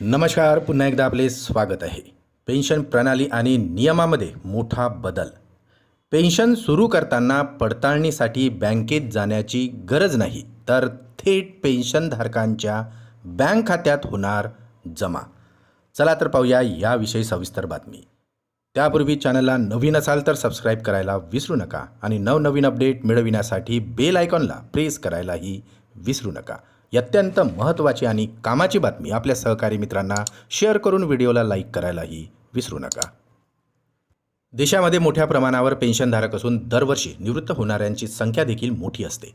नमस्कार पुन्हा एकदा आपले स्वागत आहे. पेन्शन प्रणाली आणि नियमामध्ये मोठा बदल. पेन्शन सुरू करताना पडताळणीसाठी बँकेत जाण्याची गरज नाही तर थेट पेन्शनधारकांच्या बँक खात्यात होणार जमा. चला तर पाहूया याविषयी सविस्तर बातमी. त्यापूर्वी चॅनलला नवीन असाल तर सबस्क्राईब करायला विसरू नका आणि नवनवीन अपडेट मिळविण्यासाठी बेल आयकॉनला प्रेस करायलाही विसरू नका. अत्यंत महत्त्वाची आणि कामाची बातमी आपल्या सहकारी मित्रांना शेअर करून व्हिडिओला लाईक करायलाही विसरू नका. देशामध्ये मोठ्या प्रमाणावर पेन्शनधारक असून दरवर्षी निवृत्त होणाऱ्यांची संख्या देखील मोठी असते.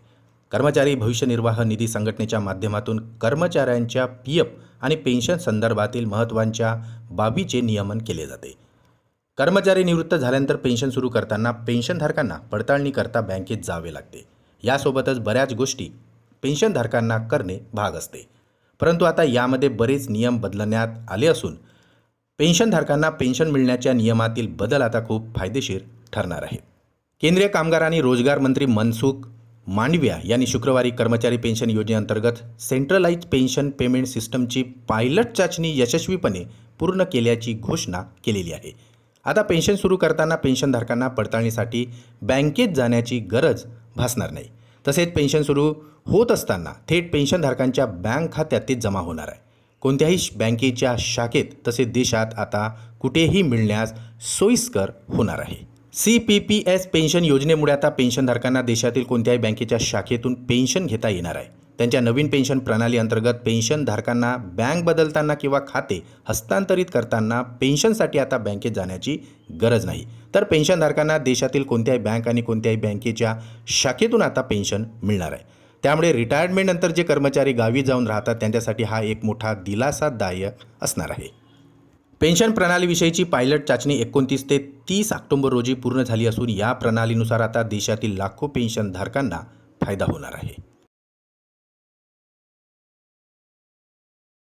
कर्मचारी भविष्य निर्वाह निधी संघटनेच्या माध्यमातून कर्मचाऱ्यांच्या पी एफ आणि पेन्शन संदर्भातील महत्त्वाच्या बाबीचे नियमन केले जाते. कर्मचारी निवृत्त झाल्यानंतर पेन्शन सुरू करताना पेन्शनधारकांना पडताळणी करता बँकेत जावे लागते. यासोबतच बऱ्याच गोष्टी पेन्शनधारकांना करणे भाग असते. परंतु आता यामध्ये बरेच नियम बदलण्यात आले असून पेन्शनधारकांना पेन्शन मिळण्याच्या नियमातील बदल आता खूप फायदेशीर ठरणार आहे. केंद्रीय कामगार आणि रोजगार मंत्री मनसुख मांडव्या यांनी शुक्रवारी कर्मचारी पेन्शन योजनेअंतर्गत सेंट्रलाइज पेन्शन पेमेंट सिस्टमची पायलट चाचणी यशस्वीपणे पूर्ण केल्याची घोषणा केलेली आहे. आता पेन्शन सुरू करताना पेन्शनधारकांना पडताळणीसाठी बँकेत जाण्याची गरज भासणार नाही. तसेच पेन्शन सुरू होत असताना थेट पेन्शनधारकांच्या बँक खात्यात ते जमा होणार आहे. कोणत्याही श- बँकेच्या शाखेत तसेच देशात आता कुठेही मिळण्यास सोयीस्कर होणार आहे. C P P S pension योजनेमुळे आता पेन्शनधारकांना देशातील कोणत्याही बँकेच्या शाखेतून पेन्शन घेता येणार आहे. त्यांच्या नवीन पेन्शन प्रणाली अंतर्गत पेन्शनधारकांना बँक बदलताना किंवा खाते हस्तांतरित करताना पेन्शनसाठी आता बँकेत जाण्याची गरज नाही. तर पेन्शनधारकांना देशातील कोणत्याही बँक आणि कोणत्याही बँकेच्या शाखेतून आता पेन्शन मिळणार आहे. त्यामुळे रिटायरमेंटनंतर जे कर्मचारी गावी जाऊन राहतात त्यांच्यासाठी हा एक मोठा दिलासादायक असणार आहे. पेन्शन प्रणालीविषयीची पायलट चाचणी एकोणतीस ते तीस ऑक्टोबर रोजी पूर्ण झाली असून या प्रणालीनुसार आता देशातील लाखो पेन्शनधारकांना फायदा होणार आहे.